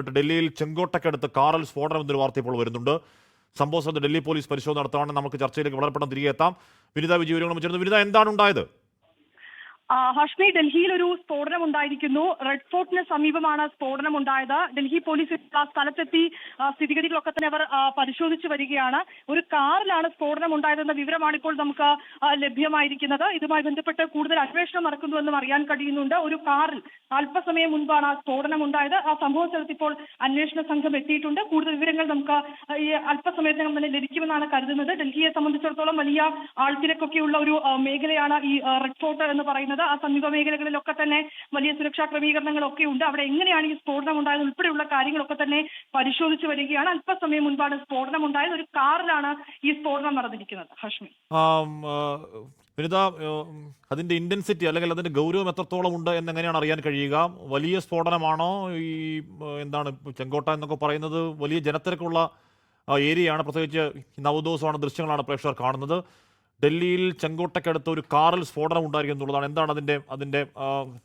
ഡൽഹിയിൽ ചെങ്കോട്ടക്കടുത്ത് കാറിൽ സ്ഫോടനം എന്നൊരു വാർത്ത ഇപ്പോൾ വരുന്നുണ്ട്. സംഭവ ഡൽഹി പോലീസ് പരിശോധന നടത്തുകയാണ് നമുക്ക് ചർച്ചയിലേക്ക് വളരെ പെട്ടെന്ന് തിരികെ എത്താം. വിനിത വിജയ വിനിത എന്താണ് ഉണ്ടായത്? ഹഷ്മി ഡൽഹിയിൽ ഒരു സ്ഫോടനം ഉണ്ടായിരിക്കുന്നു. റെഡ് ഫോർട്ടിന് സമീപമാണ് സ്ഫോടനം ഉണ്ടായത്. ഡൽഹി പോലീസ് ആ സ്ഥലത്തെത്തി സ്ഥിതിഗതികളൊക്കെ തന്നെ അവർ പരിശോധിച്ചു വരികയാണ്. ഒരു കാറിലാണ് സ്ഫോടനം ഉണ്ടായതെന്ന വിവരമാണ് ഇപ്പോൾ നമുക്ക് ലഭ്യമായിരിക്കുന്നത്. ഇതുമായി ബന്ധപ്പെട്ട് കൂടുതൽ അന്വേഷണം നടക്കുന്നുവെന്നും അറിയാൻ കഴിയുന്നുണ്ട്. ഒരു കാറിൽ അല്പസമയം മുൻപാണ് ആ സ്ഫോടനം ഉണ്ടായത്. ആ സംഭവ സ്ഥലത്ത് ഇപ്പോൾ അന്വേഷണ സംഘം എത്തിയിട്ടുണ്ട്. കൂടുതൽ വിവരങ്ങൾ നമുക്ക് ഈ അല്പസമയത്തിനകം തന്നെ ലഭിക്കുമെന്നാണ് കരുതുന്നത്. ഡൽഹിയെ സംബന്ധിച്ചിടത്തോളം വലിയ ആൾത്തിരക്കൊക്കെയുള്ള ഒരു മേഖലയാണ് ഈ റെഡ് ഫോർട്ട് എന്ന് പറയുന്നത്. ആ സമീപ മേഖലകളിലൊക്കെ തന്നെ വലിയ സുരക്ഷാ ക്രമീകരണങ്ങളൊക്കെ ഉണ്ട്. അവിടെ എങ്ങനെയാണ് ഈ സ്ഫോടനം ഉണ്ടായത്? ഉൾപ്പെടെയുള്ള കാര്യങ്ങളൊക്കെ തന്നെ പരിശോധിച്ചു വരികയാണ്. അല്പസമയം മുൻപാണ് സ്ഫോടനം ഉണ്ടായത്. ഒരു കാറിലാണ് ഈ സ്ഫോടനം നടന്നിരിക്കുന്നത്. ഹഷ്മി. വിനിത അതിന്റെ ഇന്റൻസിറ്റി അല്ലെങ്കിൽ അതിന്റെ ഗൗരവം എത്രത്തോളം ഉണ്ട് എന്നെങ്ങനെയാണ് അറിയാൻ കഴിയുക? വലിയ സ്ഫോടനമാണോ? ഈ എന്താണ് ചെങ്കോട്ട എന്നൊക്കെ പറയുന്നത് വലിയ ജനത്തിരക്കുള്ള ഏരിയയാണ്. പ്രത്യേകിച്ച് നവദിവസമാണ് ദൃശ്യങ്ങളാണ് പ്രേക്ഷകർ കാണുന്നത്. ഡൽഹിയിൽ ചെങ്കോട്ടയ്ക്കടുത്ത് ഒരു കാറിൽ സ്ഫോടനം ഉണ്ടായിരിക്കും എന്നുള്ളതാണ്. എന്താണ് അതിന്റെ അതിന്റെ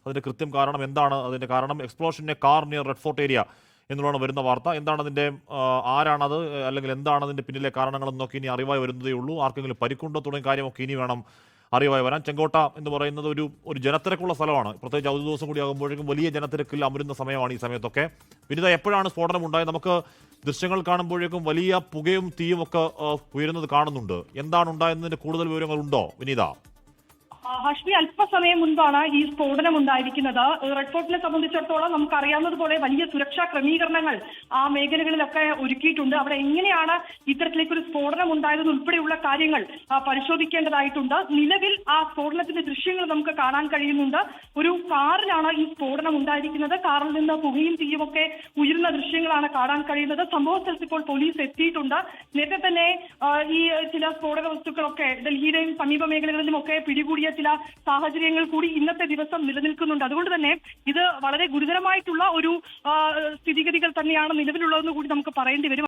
അതിന്റെ കൃത്യം കാരണം? എന്താണ് അതിന്റെ കാരണം? എക്സ്പ്ലോഷന്റെ car near Red Fort area എന്നുള്ളതാണ് വരുന്ന വാർത്ത. എന്താണ് അതിന്റെ ആരാണത്? അല്ലെങ്കിൽ എന്താണ് അതിന്റെ പിന്നിലെ കാരണങ്ങളെന്നൊക്കെ ഇനി അറിവായി വരുന്നതേ ഉള്ളൂ. ആർക്കെങ്കിലും പരിക്കുണ്ടോ തുടങ്ങിയ കാര്യമൊക്കെ ഇനി വേണം അറിവായി വരാൻ. ചെങ്കോട്ട എന്ന് പറയുന്നത് ഒരു ഒരു ജനത്തിരക്കുള്ള സ്ഥലമാണ്. പ്രത്യേകിച്ച് അവധി ദിവസം കൂടി ആകുമ്പോഴേക്കും വലിയ ജനത്തിരക്കിൽ അമരുന്ന സമയമാണ് ഈ സമയത്തൊക്കെ. വിനിത എപ്പോഴാണ് സ്ഫോടനം ഉണ്ടായത്? നമുക്ക് ദൃശ്യങ്ങൾ കാണുമ്പോഴേക്കും വലിയ പുകയും തീയും ഒക്കെ ഉയരുന്നത് കാണുന്നുണ്ട്. എന്താണ് ഉണ്ടായതിന്റെ കൂടുതൽ വിവരങ്ങൾ ഉണ്ടോ വിനീത? ഹഷ്മി അല്പസമയം മുൻപാണ് ഈ സ്ഫോടനം ഉണ്ടായിരിക്കുന്നത് റെഡ് ഫോർട്ടിനെ സംബന്ധിച്ചിടത്തോളം നമുക്കറിയാവുന്നതുപോലെ വലിയ സുരക്ഷാ ക്രമീകരണങ്ങൾ ആ മേഖലകളിലൊക്കെ ഒരുക്കിയിട്ടുണ്ട്. അവിടെ എങ്ങനെയാണ് ഇത്തരത്തിലേക്ക് ഒരു സ്ഫോടനം ഉണ്ടായത് ഉൾപ്പെടെയുള്ള കാര്യങ്ങൾ പരിശോധിക്കേണ്ടതായിട്ടുണ്ട്. നിലവിൽ ആ സ്ഫോടനത്തിന്റെ ദൃശ്യങ്ങൾ നമുക്ക് കാണാൻ കഴിയുന്നുണ്ട്. ഒരു കാറിലാണ് ഈ സ്ഫോടനം ഉണ്ടായിരിക്കുന്നത് കാറിൽ നിന്ന് പുകയും തീയുമൊക്കെ ഉയരുന്ന ദൃശ്യങ്ങളാണ് കാണാൻ കഴിയുന്നത്. സംഭവ സ്ഥലത്ത് ഇപ്പോൾ പോലീസ് എത്തിയിട്ടുണ്ട്. നേരത്തെ തന്നെ ഈ ചില സ്ഫോടക വസ്തുക്കളൊക്കെ ഡൽഹിയിലെയും സമീപ മേഖലകളിലും ഒക്കെ പിടികൂടിയ ചില സാഹചര്യങ്ങൾ കൂടി ഇന്നത്തെ ദിവസം നിലനിൽക്കുന്നുണ്ട്. അതുകൊണ്ട് തന്നെ ഇത് വളരെ ഗുരുതരമായിട്ടുള്ള ഒരു സ്ഥിതിഗതികൾ തന്നെയാണ് നിലവിലുള്ളതെന്ന് കൂടി നമുക്ക് പറയേണ്ടി വരും.